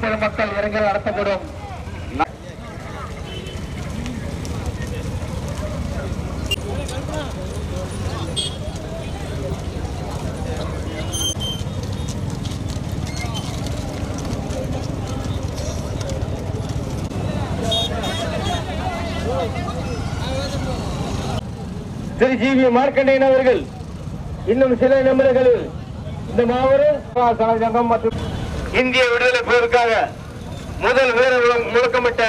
பெருமக்கள் இறங்கல் நடத்தப்படும் வி மார்க்கண்டேயன் அவர்கள் இன்னும் சில நிமிடங்களில் இந்த மாபெரும் சங்கம் மற்றும் இந்திய விடுதலை போருக்காக முதல் வீர முழக்கமிட்ட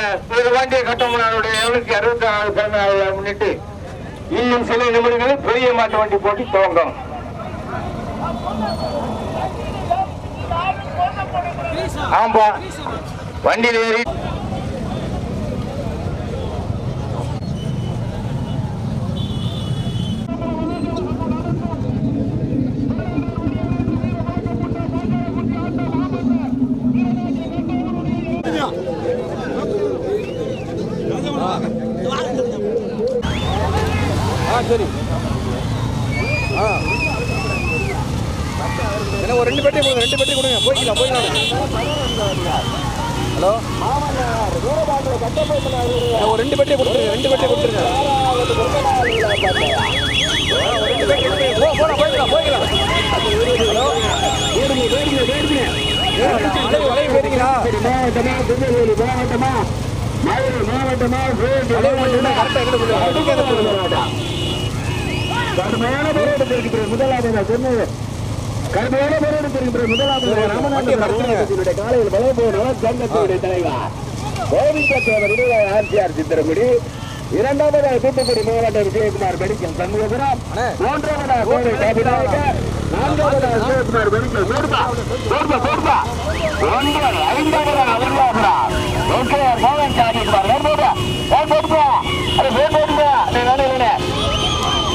வாண்டிய கட்டமனாருடைய இருநூத்தி அறுபத்தி ஆறு பிறந்த நாளை முன்னிட்டு இன்னும் சில நிமிடங்களில் பெரிய மாட்டு வண்டி போட்டி துவங்கும். ஆமா வண்டியில் ஏறி ஆ சரி ஆ என்ன ஒரு ரெண்டு பெட்டி கொடுங்க ரெண்டு பெட்டி கொடுங்க போய்க்கலாம் போய்க்கலாம் ஹலோ என்ன ஒரு ரெண்டு பெட்டி கொடுத்துருங்க ரெண்டு பெட்டி கொடுத்துருங்க ஆ, ஒரு ரெண்டு பெட்டி கொடுத்துருங்க. போ, போலாம், போய்க்கலாம் போய்க்கலாம் ஹலோ அலைவு அலைவு போயிருக்கீங்களா மாவட்டமா திருநெல்வேலி மாவட்டமா மதுரை மாவட்டமா அலைவு மட்டும் கரெக்டாக எங்கே போடுங்க அடிக்க எங்கே போடுங்க கடுமையான போராட்டத்தில் இருக்கிற முதலாவது சொன்ன கடுமையான போராட்டத்தில் இருக்கிற முதலாவது காலையில் வளர்போ நலச்சங்கத்தினுடைய தலைவர் கோவிந்த தேவர் ஆர்சிஆர் சித்திரங்குடி இரண்டாவதாக தூத்துக்குடி மாவட்ட விஜயகுமார் மெடிக்கல் சண்முகபுரம். மூன்றாவதாக கோவை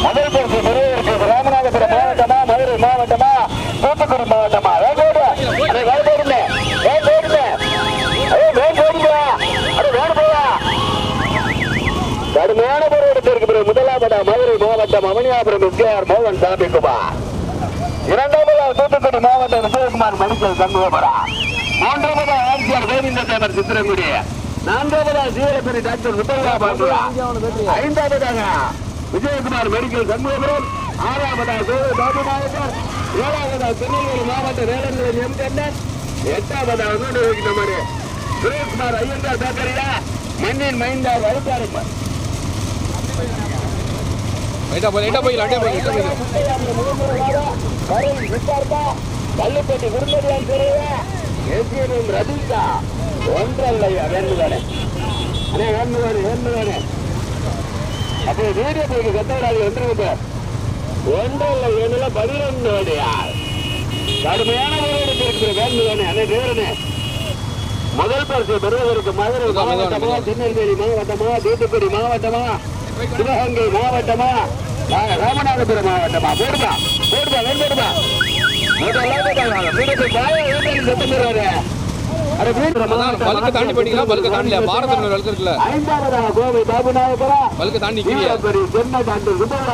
முதல் பரிசு பெறுவதற்கு ராமநாதபுரம் மாவட்டமா மதுரை மாவட்டமா தூத்துக்குடி மாவட்டமா கடுமையான போராட்டத்திற்கு பிறகு முதலாவதா மதுரை மாவட்டம் அவனியாபுரம் எஸ்கேஆர் மோகன் சாமிக்குமார். இரண்டாவதாக தூத்துக்குடி மாவட்டம் விஜயகுமார் மெடிக்கல் சண்முகபுரா மூன்றாவதா ஆட்சியர் கோவிந்த தேவர் சித்திரங்குடி நான்காவதாக சீரப்பெரி டாக்டர் சுப்பையா பாண்டுரா ஐந்தாவதாக விஜயகுமார் மெடிக்கல் சண்முகபுரம் ஆறாவதாக பாபு நாயக்கர். ஏழாவதாக திருநெல்வேலி மாவட்ட வேளாண்மை எம் கண்ணன் எட்டாவதாக இன்னொரு வைக்கிற மாதிரி சுரேஷ்குமார் ஐயங்கார் பேக்கரியா மண்ணின் மைந்தார் வழுக்காரப்பர் லைட்டா போய் லைட்டா போய்க்கலாம் லைட்டா போய்க்கலாம் கல்லுப்பட்டி விருந்தடியான் தெரியல ஏசியனும் ரதிகா ஒன்றல்லையா வேண்டுதானே அண்ணே வேண்டுதானே வேண்டுதானே அப்போ வீடியோ போய் கத்தவராளி வந்துருங்க ஒன்றல்ல வேணுல பதினொன்று அடியார் கடுமையான போராட்டத்தில் இருக்கிற வேண்டுதானே அண்ணே தேவனே முதல் பரிசு பெறுவதற்கு மதுரை மாவட்டமா திருநெல்வேலி மாவட்டமா தூத்துக்குடி மாவட்டமா சிவகங்கை மாவட்டமா ரா- ராமநாதபுரம் மாவட்டமா? போடுமா? போடுமா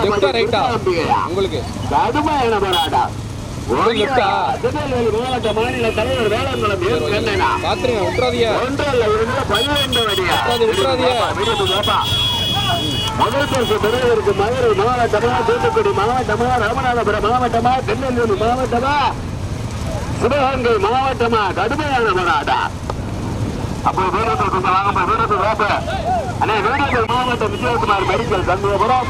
லெஃப்டா ரைட்டா உங்களுக்கு? கடுமையான போராட்டம். பாத்துருங்க விட்டுறாதீங்க முதல் பரிசு பெறுவதற்கு மதுரை மாவட்டமா தூத்துக்குடி மாவட்டமா ராமநாதபுரம் மாவட்டமா திருநெல்வேலி மாவட்டமா சிவகங்கை மாவட்டமா கடுமையான போராட்டம். அப்போ வீரர்கள் கொஞ்சம் வாங்கப்பா வீரர்கள் வாப்ப அண்ணே வீரர்கள் மாவட்டம் விஜயகுமார் மெடிக்கல் சண்முகபுரம்.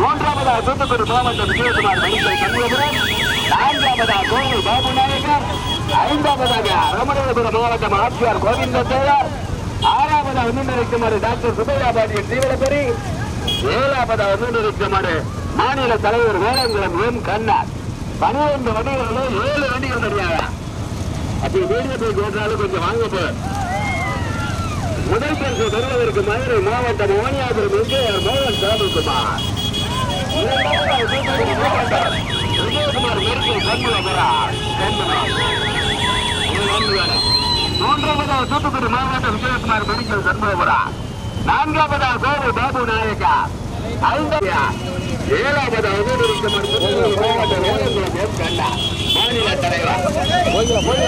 மூன்றாவதா தூத்துக்குடி மாவட்டம் விஜயகுமார் மெடிக்கல் சண்முகபுரம். நான்காவதா கோவில் பாபு நாயக்கர் ஐந்தாவதாக ராமநாதபுரம் மாவட்டம் ஆட்சியார் கோவிந்த தேவர் ஆறாவதா முன்னிறுக்குமாறு டாக்டர் சுபையா பாண்டியன் தீவிரப்பரி ஏழாவதாக முன்னிறுக்குமாறு மாநில தலைவர் வேளாண்குளம் எம் கண்ணார். பனிரெண்டு வண்டிகளில் ஏழு வண்டிகள் தெரியாதா அப்படி வீடியோ போய் கேட்டாலும் கொஞ்சம் வாங்க போ. முதல் பரிசு பெறுவதற்கு மதுரை மாவட்டம் ஓனியாபுரம் எம்ஜிஆர் மோகன் சாமிக்குமார் விஜயகுமார் மெடிக்கல் சண்முகபுரா கண்மனம் மூன்றாவதாக தூத்துக்குடி மாவட்டம் விஜயகுமார் மெடிக்கல் சண்முகபுரா நான்காவதாக கோவை பாபு நாயக்கா. ஐந்தாவது ஏழாவதாக மாநில தலைவர்.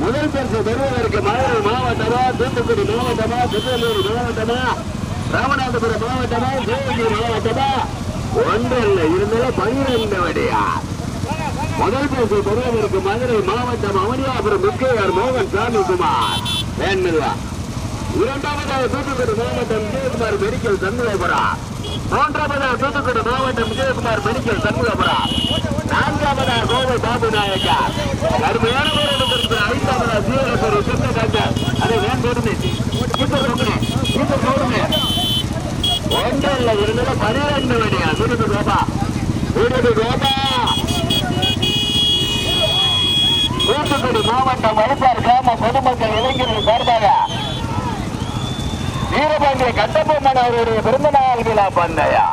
முதல் பரிசு பெறுவதற்கு மதுரை மாவட்டமா தூத்துக்குடி மாவட்டமா திருநெல்வேலி மாவட்டமா ராமநாதபுரம் மாவட்டமா சிவகங்கை மாவட்டமா ஒன்றல்ல இருந்தாலும் பனிரெண்டு வடியா முதல் பரிசு பெறுவதற்கு மதுரை மாவட்டம் அவனியாபுரம் முக்கியார் மோகன் சாமி குமார் வேண்மில்லா இரண்டாவதாக தூத்துக்குடி மாவட்டம் விஜயகுமார் மெடிக்கல் சண்முகபுரா. மூன்றாவதாக தூத்துக்குடி மாவட்டம் விஜயகுமார் மெடிக்கல் சண்முகபுரா. நான்காவதாக கோவை பாபு நாயக்கா. கருமையான ஐந்தாவதாக சீரகப்பேரி சொந்த டாக்டர் அதை வேன் போடுமே சீக்கிரம் சொல்லுங்க சீக்கிரம் சொல்லுங்க ஒன்றல்ல இருந்தது பனிரெண்டு மணியா விருது கோபா. விருது கோபா. தூத்துக்குடி மாவட்டம் வலுப்பார் கிராம பொதுமக்கள் இளைஞர்கள் சார்பாக வீரபாண்டிய கட்டபொம்மன் அவருடைய பிறந்த நாள் விழா பந்தயா?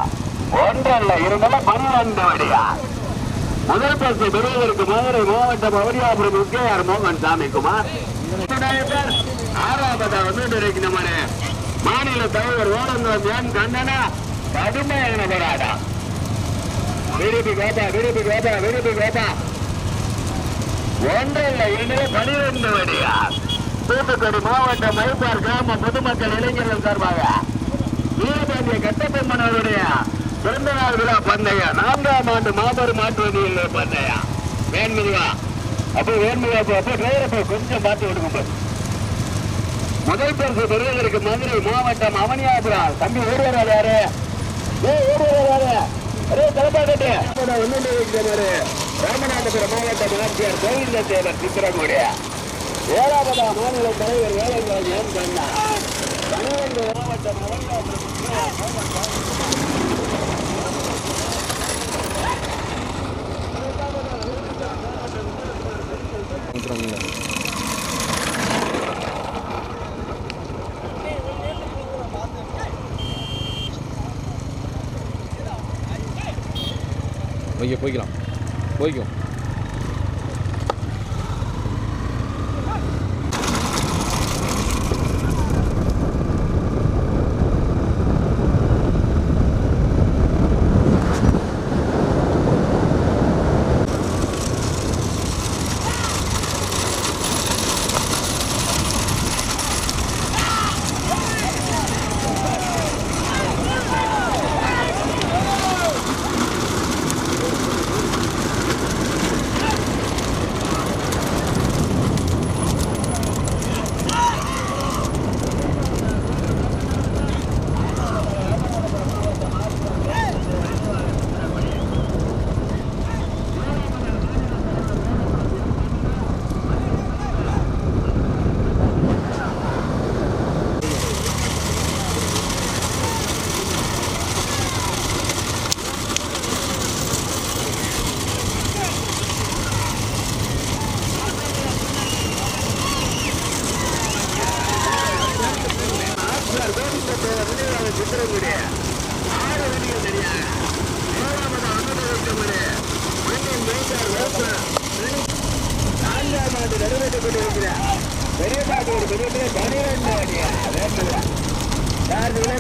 ஒன்றல்ல இருந்தாலும் பன்னிரண்டு வடியா முதல் பரிசு பெறுவதற்கு மதுரை மாவட்டம் அவரியாபுரம் முக்கியார் மோகன் சாமி குமார் ஆறாவதா வந்து நம்ம மாநில தலைவர் ஓடங்குளம் என் கண்ணனா கடுமையான போராடா விருப்பி கோபா விருப்பி கோபா விருப்பி கோபா. ஒன்றில் இரண்டு பனிரெண்டு வடியா. தூத்துக்குடி மாவட்டம் மைப்பார் கிராம பொதுமக்கள் இளைஞர்கள் சார்பாக வீரபாண்டிய கட்டபொம்மனவருடைய பிறந்த நாள் விழா பந்தயா நான்காம் ஆண்டு மாபெரும் மாற்றுவதில் பந்தயா வேண்மிதுவா அப்போ வேண்மிதுவா அப்போ அப்போ கொஞ்சம் பார்த்து விடுங்க முதல் பரிசு பெறுவதற்கு மதுரை மாவட்டம் அவனியாபுரம். தம்பி ஓடுவார் யாரு? ஏ ஓடுவார் யாரு? அரே தலைப்பாக்கட்டு. ஒன்னு வைக்கிறாரு ராமநாதபுரம் மாவட்ட ஆட்சியர் கோவிந்த தேவர் சித்திரங்குடிய ஏழாவதா மாநில தலைவர் வேலைகள் ஏன் கண்ணா. பன்னிரண்டு மாவட்டம். ஓகே போய்க்கலாம். போய்க்கும்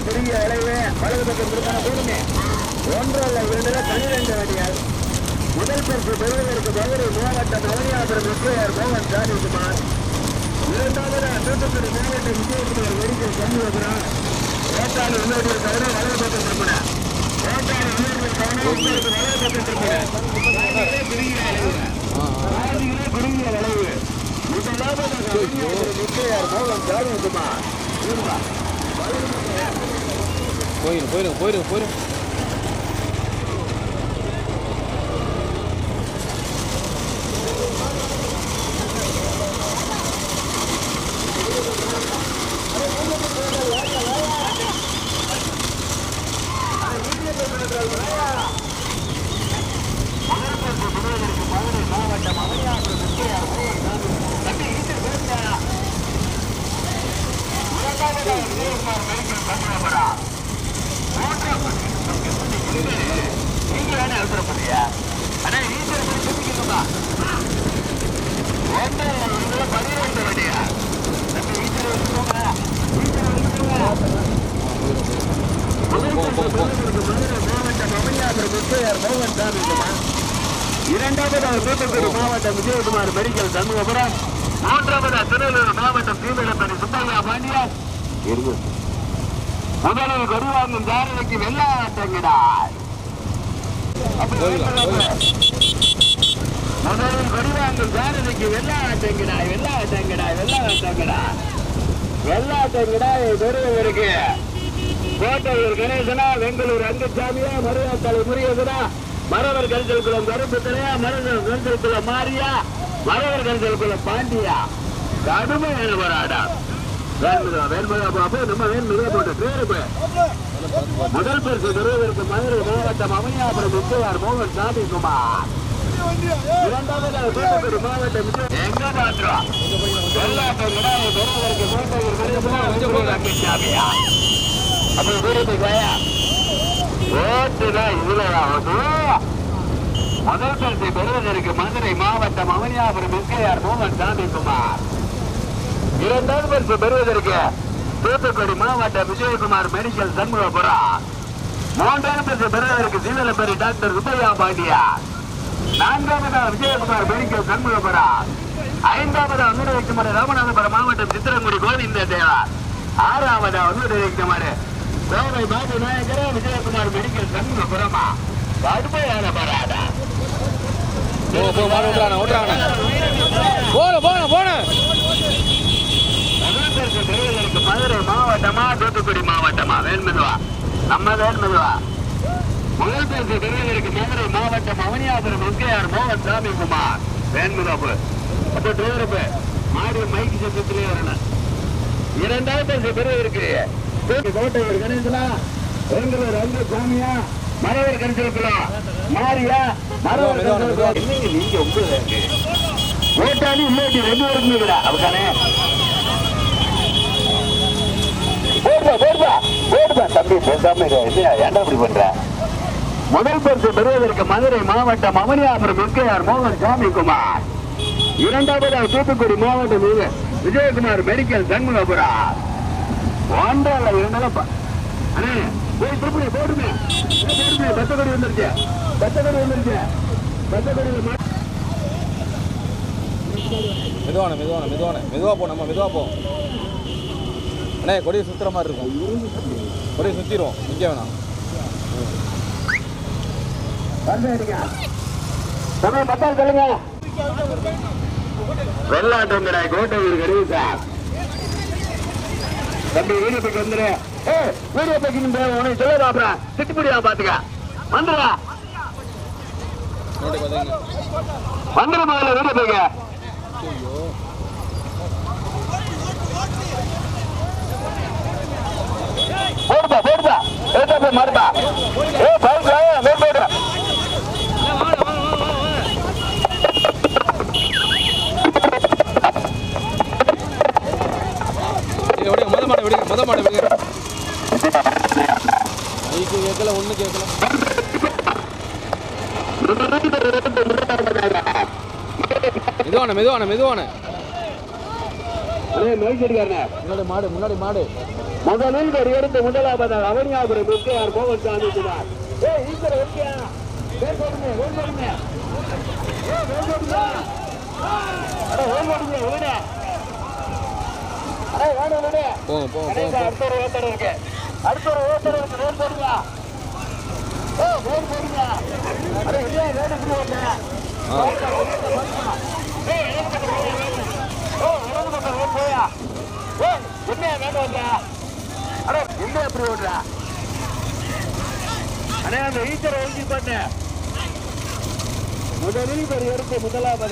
குறுகிய விளைவு வலது பக்கம் திருப்பான போடுங்க ஒன்றல்ல இரண்டுல பனிரெண்டு அடியால் முதல் பரிசு பெறுவதற்கு மதுரை மாவட்டம் அவனியாபுரம் முக்கியார் மோகன் சாமிக்குமார் இரண்டாவது தூத்துக்குடி விஜயகுமார் மெடிக்கல் சண்முகபுரம் ஓட்டாளர் இன்னொரு தவிர வலது பக்கம் திரும்பின ஓட்டாளர் இன்னொரு தவிர உங்களுக்கு வலது பக்கம் திரும்பின குறுகிய விளைவு பாதியிலே குறுகிய விளைவு முக்கியார் போயிடும் போயிடும் போயிடும் போயிடும் வேணா அவசரப்படுறியா ஆனா ஈஸ்வர சொல்லிக்கணுமா ஒன்று இதுல பனிரெண்டு வண்டியா? நம்ம ஈஸ்வர வச்சுக்கோங்க வச்சுக்கோங்க இரண்டாவது தூத்துக்குடி மாவட்டம் விஜயகுமார் மெடிக்கல் சண்முகபுரம். மூன்றாவது திருநெல்வேலி மாவட்டம் தீவிரப்பணி சுப்பையா பாண்டியா முதலில் கொடிவாங்கும் ஜாரதிக்கு வெள்ளாட்டங்கிடார் முதலில் கொடிவாங்கும் ஜாரதிக்கு வெள்ளாட்டங்கிடாய் வெள்ளாட்டங்கிடாய் வெள்ளாட்டங்கிடாய் வெள்ளாட்டங்கிடாய் பெறுவதற்கு கோட்டையூர் கணேசனா பெங்களூர் அங்குசாமியா மருதாத்தலை முருகேசனா மரவர் கரிசல் குளம் கருப்பு தலையா மரவர் கரிசல் குளம் மாரியா மரவர் கரிசல் குளம் பாண்டியா கடுமையான போராடா நம்ம முதல் பரிசு பெறுவதற்கு மதுரை மாவட்டம் அமையாபுரம் முத்துவார் மோகன் சாமி குமார் இரண்டாவது மாவட்டம் எங்க மாத்திரம் வெள்ளாட்டை பெறுவதற்கு கோட்டையூர் அப்படி இதுல முதல் பரிசை பெறுவதற்கு மதுரை மாவட்டம் அமனியாபுரம் எஸ்கேஆர் மோகன் சாமிக்குமார் இரண்டாவது பரிசு பெறுவதற்கு தூத்துக்குடி மாவட்ட விஜயகுமார் மெடிக்கல் சண்முகபுரம் மூன்றாவது பரிசு பெறுவதற்கு சீதலப்பரி டாக்டர் சுப்பையா பாண்டியா. நான்காவதாக விஜயகுமார் மெடிக்கல் சண்முகபுரம் ஐந்தாவதாக அனுரவிக்குமார் ராமநாதபுரம் மாவட்டம் சித்திரங்குடி கோவிந்த தேவார். ஆறாவதாக அனுரவிக்குமார் கோவை பாபு நாயகர விஜயகுமார் மெடிக்கல் சண்முகபுரமா. கடுமையான பராடா போ போ மாடு ஓட்டுறாங்க ஓட்டுறாங்க போன போன போன பெறுவதற்கு மதுரை மாவட்டமா தூத்துக்குடி மாவட்டமா? வேண்மெதுவா நம்ம வேண்மெதுவா பரிசு பெறுவதற்கு மதுரை மாவட்டம் அவனியாபுரம் எஸ்கேஆர் மோகன் சாமி குமார் வேண்முகாப்பு அப்போ டிரைவரப்பு மாடு மைக்கு சத்தத்திலே வரணும். இரண்டாவது பரிசு பெறுவதற்கு கோட்டையூர் கணேசனா பெங்களூர் அங்கு சாமியா மரவர் கணிச்சிருக்கலாம் மாரியா மரவர். கணிச்சிருக்கலாம். நீங்க இருக்கு ஓட்டாளி இல்லாட்டி ரெண்டு பேருக்குமே விடா. அவதானே போடுப்பா போடுப்பா. போடுப்பா தம்பி பேசாம ஏன்டா இப்படி பண்ற? முதல் பரிசு பெறுவதற்கு மதுரை மாவட்டம் அவனியாபுரம் எஸ்கேஆர் மோகன் சாமி குமார் இரண்டாவதாக தூத்துக்குடி மாவட்டம் விஜயகுமார் மெடிக்கல் சண்முகபுரா. ஒன்றால இரண்டால அண்ணே போய் திருப்பி போடுமே போடுமே பச்சைக்கொடி வந்துருச்சு. பச்சைக்கொடி வந்துருச்சு. பச்சைக்கொடி மெதுவான மெதுவான மெதுவான. மெதுவா போ நம்ம மெதுவா போ. அண்ணே கொடியை சுத்துற மாதிரி இருக்கும். கொடியை சுத்திரும். நிக்க வேணாம். தம்பி சொல்லுங்க வெள்ளாட்டங்கடாய் கோட்டையூர் கருவிசா தம்பி வீடியோ பைக்கு வந்துரு ஏ வீடியோ பைக்கு உனக்கு சொல்ல பாப்புறேன் திட்டுப்படியா பாத்துக்க வந்துடா நோட்டு பார்த்தீங்க வந்துடு முதல்ல வீடியோ போடுப்பா போடுப்பா. ஏத்தா போய் மாறுப்பா ஏ முத மாடு விடுங்க முத மாடு விடுங்க மைக்கு கேட்கல ஒண்ணு கேட்கல மெதுவான மெதுவான மெதுவான. முன்னாடி மாடு முன்னாடி மாடு. முதலில் ஒரு எடுத்து முதலாவதாக அவனியாபுரம் எஸ்கேஆர் மோகன் சாமி குமார் அடுத்த ஒரு ஓட்டர் இருக்கு. அடுத்த ஒரு ஓட்டர் இருக்கு ஓன் போடுங்க. ஏ ஓன் போடுங்க. அட இல்லையா ஓ போயா என்ன வேணும் அட என்ன எப்படி ஓடுறா? அண்ணே அந்த ஈச்சரை ஒழுங்கி பண்ண. முதலில் ஒரு எடுத்து முதலாவது?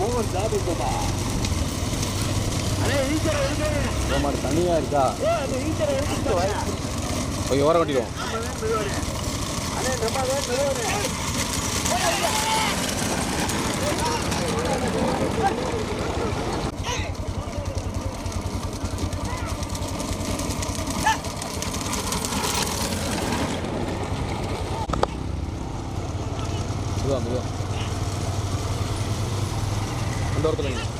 மோகன் சாதிக்குமார் அண்ணே ஈச்சரை ஒழுங்கு இந்த மாடு தனியா இருக்கா? போய் ஓரம் கட்டிடுவோம். நம்ம தான் மெதுவானே அண்ணே நம்ம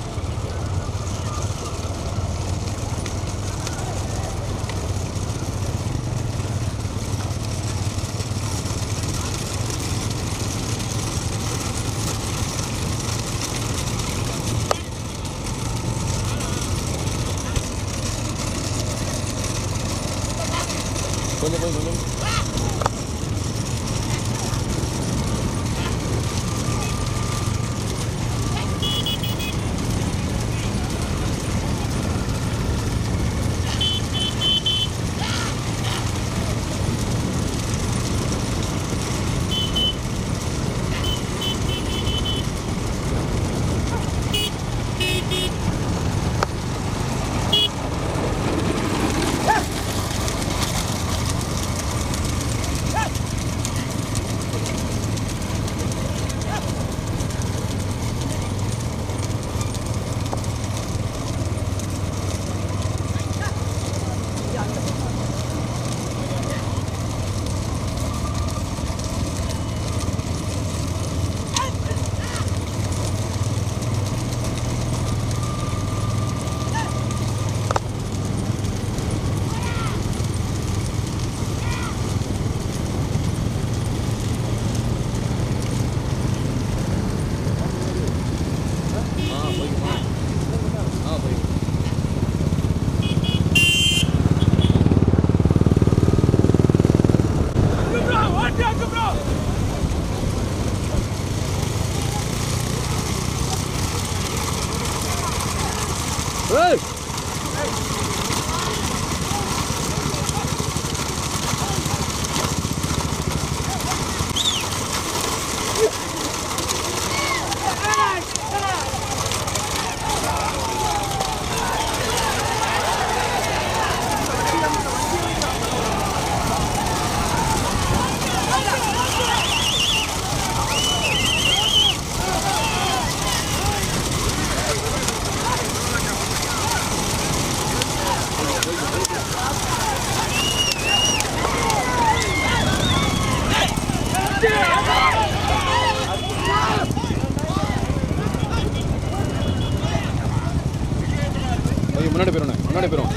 முன்னாடி போயிடும் முன்னாடி போயிடும்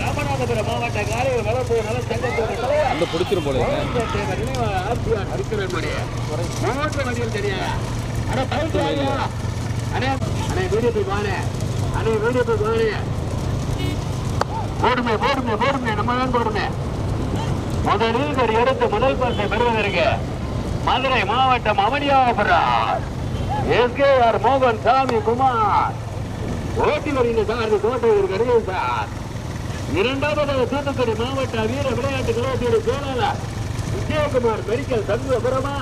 ராமநாதபுரம் மாவட்ட காலையில் வளர்ப்பு நல சங்கத்துடைய தலைவர் அந்த பிடிச்சிரும் போல இருக்கு. மூன்று வண்டியில் தெரியாது அண்ணா பைக் வாங்க அண்ணே அண்ணே வீடியோ போய் வாங்க அண்ணே வீடியோ போய் வாங்க போடுமே போடுமே போடுமே நம்ம தான் போடுமே முதலில் ஒரு எடுத்து முதல் மதுரை மாவட்டம் அமௌனியாபுரா எஸ்கே ஆர் மோகன் சாமி குமார். ஓட்டி வருகின்ற சார் கோட்டை இருக்கிறது சார். இரண்டாவது தூத்துக்குடி மாவட்ட வீர விளையாட்டு கழகத்தின் செயலாளர் விஜயகுமார் மெடிக்கல் சண்முகபுரமா?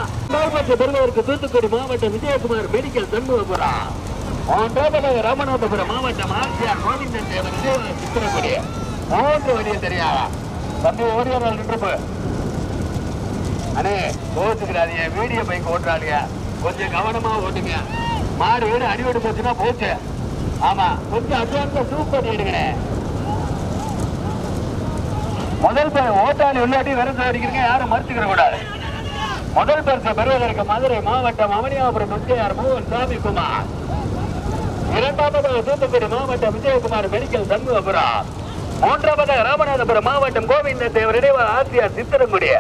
பெறுவதற்கு தூத்துக்குடி மாவட்டம் விஜயகுமார் மெடிக்கல் சண்முகபுரம். மூன்றாவதாக ராமநாதபுரம் மாவட்டம் ஆசியார் கோவிந்தன் தேவன் சித்திரக்குடி. மூன்று வழியை தெரியாதா? தம்பி ஓடியார் நின்று அண்ணே கோச்சுக்கிறாதீங்க வீடியோ பைக் ஓட்டுறாளுங்க கொஞ்சம் கவனமா ஓட்டுங்க. மாடு வீடு அடிவிட்டு போச்சுன்னா போச்சு. ஆமா கொஞ்சம் அட்வான்ஸா சூப் பண்ணி எடுங்கண்ணே. முதல் பேர் ஓட்டாளி உள்ளாட்டி விரசு அடிக்கிறீங்க யாரும் மறுத்துக்கிற கூடாது. முதல் பரிசு பெறுவதற்கு மதுரை மாவட்டம் அவனியாபுரம் முத்தையார் மோகன் சாமி குமார் இரண்டாவது தூத்துக்குடி மாவட்டம் விஜயகுமார் மெடிக்கல் சண்முகபுரம். மூன்றாவது ராமநாதபுரம் மாவட்டம் கோவிந்த தேவர் இடைவா ஆசியார் சித்திரங்குடி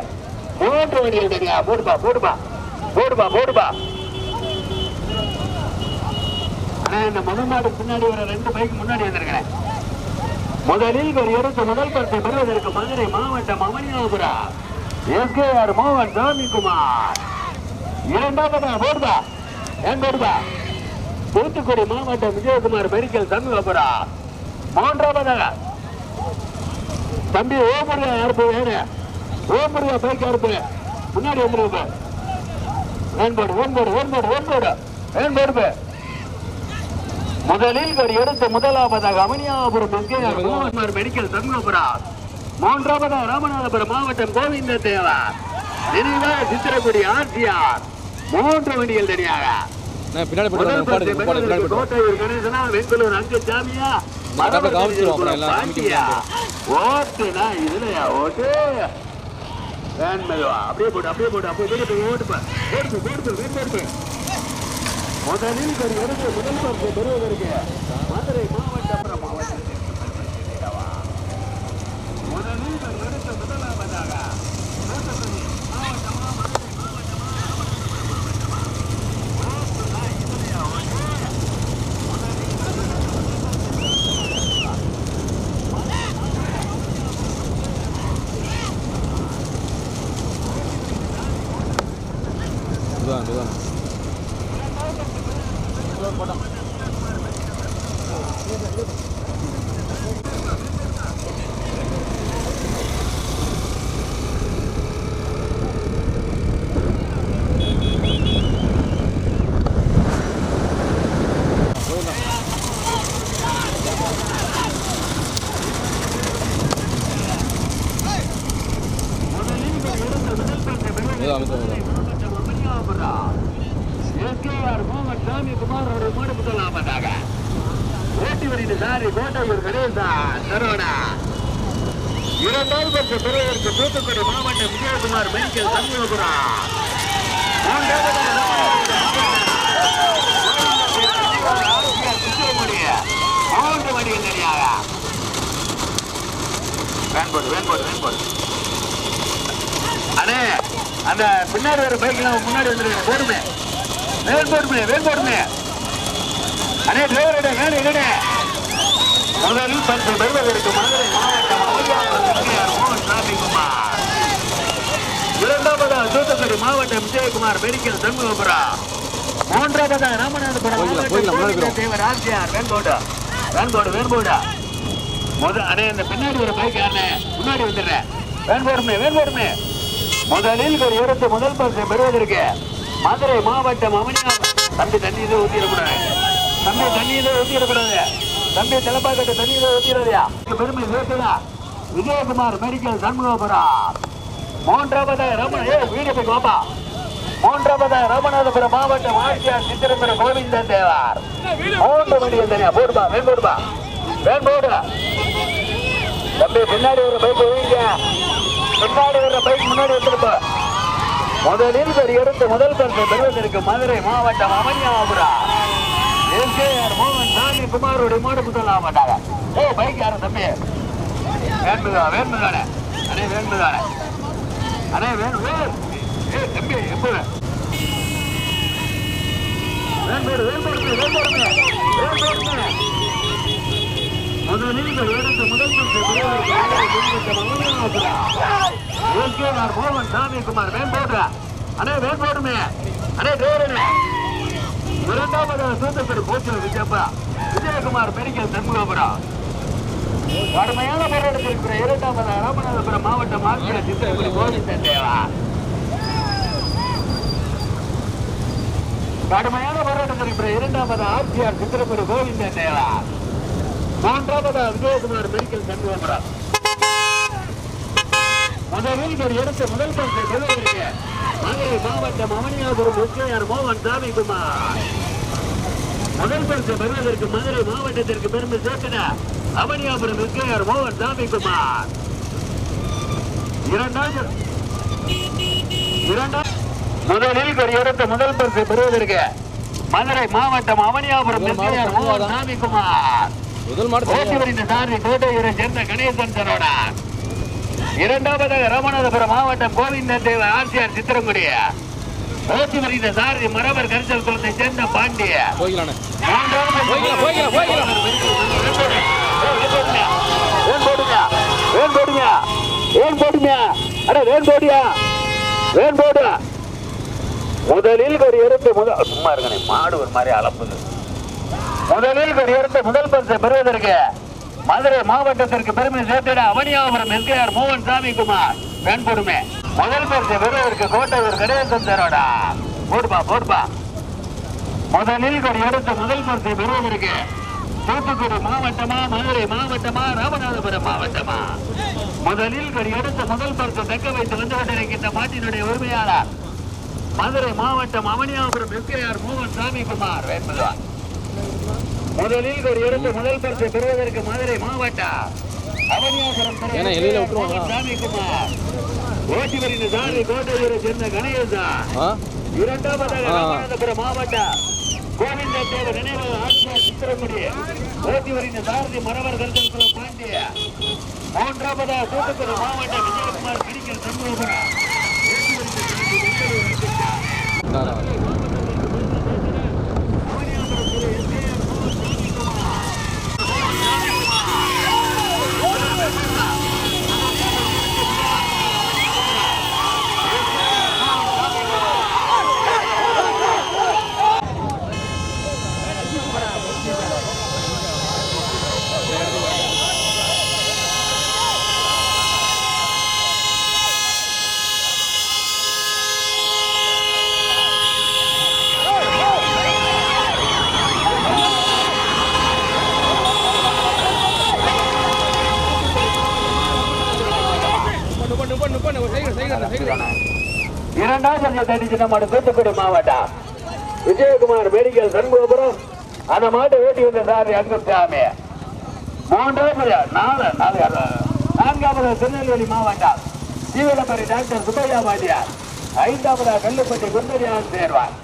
மூன்று வழியில் தெரியா போடுப்பா போடுப்பா போடுப்பா போடுப்பா ஆனா இந்த முதல் மாடு பின்னாடி ஒரு ரெண்டு பைக் முன்னாடி வந்திருக்கிறேன். முதலில் ஒரு எடுத்த முதல் பரிசை பெறுவதற்கு மதுரை மாவட்டம் அவனியாபுரம் எஸ்கேஆர் மோகன் சாமிக்குமார் இரண்டாவதா போடுதா ஏன் போடுதா தூத்துக்குடி மாவட்டம் விஜயகுமார் மெடிக்கல் சண்முகபுரம் மூன்றாவதாக தம்பி ஓமுருகா யாருப்பு வேணு ஓமுருகா பைக் யாருப்பு முன்னாடி வந்துருங்க வேன் போடு வேன் போடு வேன் போடு வேன் போடு வேன் போடு முதலில் ஒரு எடுத்த முதலாவதாக அமனியாபுரம் மெடிக்கல் சண்முகபுரம் மூன்றாவது ராமநாதபுரம் மாவட்டம் கோவிந்த தேவா நினைவாக சித்திரக்குடி ஆர்சிஆர் மூன்று வண்டிகள் தனியாக. வெண்குளூர் அங்கு சாமியா ஓட்டுனா இதுலயா ஓட்டு. வேன் மெதுவா. அப்படியே போட்டு அப்படியே போட்டு அப்படியே போட்டு போய் ஓட்டு பா. ஓட்டு போய், ஓட்டு முதலில் ஒரு இடத்து முதல் பரிசு பெறுவதற்கு மதுரை முதலில் ஒரு முதலாவதாக தூத்துக்குடி மாவட்டமா, மதுரை மாவட்டமா, ஓட்டுனா இதுலயா ஓட்டு இதுதான் இதுதான் இதுதான் இதுதான் இரண்டாவது பரிசு பெறுவதற்கு தூத்துக்குடி மாவட்டம் விஜயகுமார் மெடிக்கல் சண்முகபுரா மூன்று மணிகள் தனியாக வேன்போடு வேன்போடு வேன்போடு அண்ணே அந்த பின்னாடி வர பைக்லாம் முன்னாடி வந்துருங்க போடுமே. Van போடுமே van போடுமே. அண்ணே டிரைவர் வேணும் என்னடே முதலில் பரிசு பெறுவதற்கு மதுரை மாவட்டம் இரண்டாவதா தூத்துக்குடி மாவட்டம் விஜயகுமார் மெடிக்கல் சண்முகபுரா மூன்றாவதா ராமநாதபுரம். தேவர் ஆர்சிஆர் வேன்போடு வேன்போடு வேன்போடு முத அண்ணே இந்த பின்னாடி ஒரு பைக் முன்னாடி வந்துடுறேன் வேன்போடுமே வேன்போடுமே முதலில் ஒரு இடத்து முதல் பரிசு பெறுவதற்கு மதுரை மாவட்டம் அவனியா தம்பி தண்ணி இதை ஊத்திடக்கூடாது. தம்பி தண்ணி இதை ஊத்திடக்கூடாது. தம்பி தலைப்பாக்கட்ட தண்ணி இதை ஊத்திடாதியா பெருமை சேர்த்துதா விஜயகுமார் மெடிக்கல் சண்முகபுரம் மூன்றாவது ரமண ஏ வீடு போய் வாப்பா. மூன்றாவது ராமநாதபுரம் மாவட்டம் ஆட்சியார் சித்திரம்பர கோவிந்த தேவார். மூன்று மணிகள் தனியா போடுப்பா வேன் போடுப்பா வேன் போடு தம்பி பின்னாடி ஒரு பைக் வைங்க பின்னாடி ஒரு பைக் முன்னாடி வந்துருப்பா. முதலில் ஒரு எடுத்து முதல் பரிசு பெறுவதற்கு மதுரை மாவட்டம் அமனியாபுரா. எஸ்கேஆர் மோகன் சாமி குமாரோட மாடு முதலாம் மாட்டாங்க ஓ பைக் யாரும் தம்பி? வேண்முதா வேண்முதானே அண்ணே வேண்முதானே அண்ணே வேணு வேணும் ஏ தம்பி எப்போ வேண்போடு வேண்போடு வேண்போடுங்க வேண்போடுங்க முதலில் இந்த முதல் மோகன் சாமி குமார் வேண்போடுறா அண்ணே வேண்போடுமே அண்ணே தேவரனே இரண்டாவது தூத்துக்குடி போச்சு விஜயப்பா விஜயகுமார் மெடிக்கல் சண்முகபுரம் கடுமையான போராட்டத்தில் இருக்கிற இரண்டாவது ராமநாதபுரம் மாவட்டம் ஆட்சியர் சித்திரகுடி கோவிந்தன் தேவா கடுமையான போராட்டத்தில் இரண்டாவது ஆட்சியார் சித்திரப்பூர் கோவிந்தன் தேவா. மூன்றாவது விஜயகுமார் மெடிக்கல் முதலில் ஒரு இடத்து முதல் பரிசை பெறுவதற்கு மதுரை மாவட்டம் அவனியாபுரம் முக்கியார் மோகன் சாமிக்குமார் முதல் பரிசை பெறுவதற்கு மதுரை மாவட்டத்திற்கு பெருமை சேர்த்தன அவனியாபுரம் முக்கியார் மோகன் சாமிக்குமார் இரண்டாவது இரண்டாம் முதலில் ஒரு இடத்து முதல் பரிசை பெறுவதற்கு மதுரை மாவட்டம் அவனியாபுரம் முக்கியார் மோகன் சாமிக்குமார் முதல் மாடு. ஓட்டுவரின் சார்பி கோட்டையூரை சேர்ந்த கணேசன் சரோடன் இரண்டாவதாக ராமநாதபுரம் மாவட்டம் கோவிந்த தேவ ஆர்சிஆர் சித்திரங்குடிய ஓட்டுவரின் சாரதி மரபர் கரிசல் குளத்தை சேர்ந்த பாண்டிய. வேன் போடுங்க. வேன் போடுங்க. அட வேன் போடியா? வேன் போடு. முதலில் ஒரு எடுத்து முதல் சும்மா இருக்கனே மாடு ஒரு மாதிரி அளப்புது முதலில் ஒரு எடுத்து முதல் பரிசு பெறுவதற்கு மதுரை மாவட்டத்திற்கு பெருமை சேர்த்திட அவனியாபுரம் எஸ்கேஆர் மோகன் சாமி குமார் வேன் முதல் பரிசு பெறுவதற்கு கோட்டையூர் கணேசன் தரோடா போடுபா போடுபா முதலில் ஒரு எடுத்து முதல் பரிசை பெறுவதற்கு தூத்துக்குடி மாவட்டமா மதுரை மாவட்டமா ராமநாதபுரம் மாவட்டமா? முதலில் கொடி எடுத்த முதல் பரிசு தக்க வைத்து வந்து கொண்டிருக்கின்ற மாட்டினுடைய உரிமையாளர் மதுரை மாவட்டம் அவனியாபுரம் எஸ்கேஆர் மோகன் சாமிக்குமார் வேட்புவார் முதலில் கொடி எடுத்த முதல் பரிசு பெறுவதற்கு மதுரை மாவட்டம் அவனியாபுரம் சாமிக்குமார் ஓட்டிவரின் சாரி கோட்டையூரை சேர்ந்த கணேசன் இரண்டாவதாக. ராமநாதபுரம் மாவட்டம் கோவிந்த தேவர் நினைவு ஆட்சியார் சித்திரமுடி. ஓட்டிவரின் சாரதி மரவர் கருத்தல் பாண்டிய. மூன்றாவதாக தூத்துக்குடி மாவட்டம் விஜயகுமார் கிரிக்கல் சண்முகபுரம். இரண்டாம் சந்திய சின்னமாடு தூத்துக்குடி மாவட்டம் விஜயகுமார் மெடிக்கல் சண்முகபுரம் அந்த மாட்டை ஓட்டி வந்த சாரி அங்குசாமி மூன்றாவது நாலு நாலு நான்காவது திருநெல்வேலி மாவட்டம் ஜீவனபரி டாக்டர் சுப்பையா பாண்டியார் ஐந்தாவது கல்லுப்பட்டி குந்தரியான் சேர்வார்